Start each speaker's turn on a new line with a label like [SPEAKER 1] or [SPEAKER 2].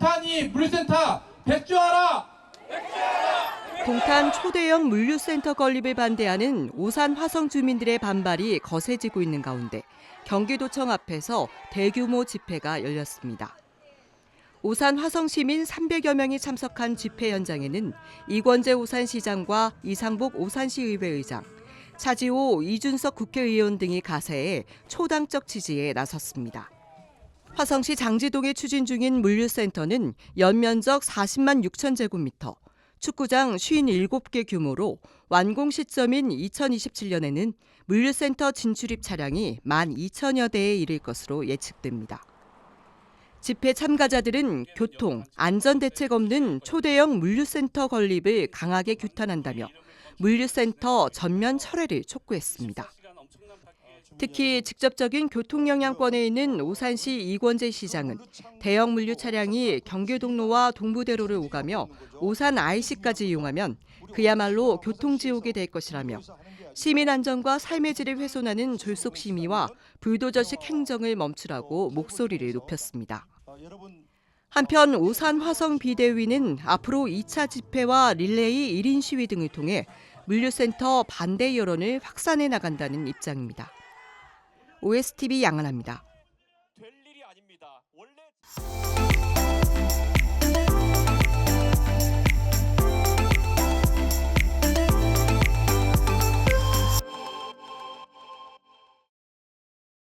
[SPEAKER 1] 동탄이 물류센터 백주하라!
[SPEAKER 2] 동탄 초대형 물류센터 건립을 반대하는 오산 화성 주민들의 반발이 거세지고 있는 가운데 경기도청 앞에서 대규모 집회가 열렸습니다. 오산 화성 시민 300여 명이 참석한 집회 현장에는 이권재 오산시장과 이상복 오산시 의회 의장, 차지호 이준석 국회의원 등이 가세해 초당적 지지에 나섰습니다. 화성시 장지동에 추진 중인 물류센터는 연면적 40만 6천 제곱미터, 축구장 57개 규모로 완공 시점인 2027년에는 물류센터 진출입 차량이 1만 2천여 대에 이를 것으로 예측됩니다. 집회 참가자들은 교통, 안전 대책 없는 초대형 물류센터 건립을 강하게 규탄한다며 물류센터 전면 철회를 촉구했습니다. 특히 직접적인 교통 영향권에 있는 오산시 이권재 시장은 대형 물류 차량이 경계동로와 동부대로를 오가며 오산 IC까지 이용하면 그야말로 교통지옥이 될 것이라며 시민 안전과 삶의 질을 훼손하는 졸속 심의와 불도저식 행정을 멈추라고 목소리를 높였습니다. 한편 오산 화성 비대위는 앞으로 2차 집회와 릴레이 1인 시위 등을 통해 물류센터 반대 여론을 확산해 나간다는 입장입니다. OSTV 양은합니다.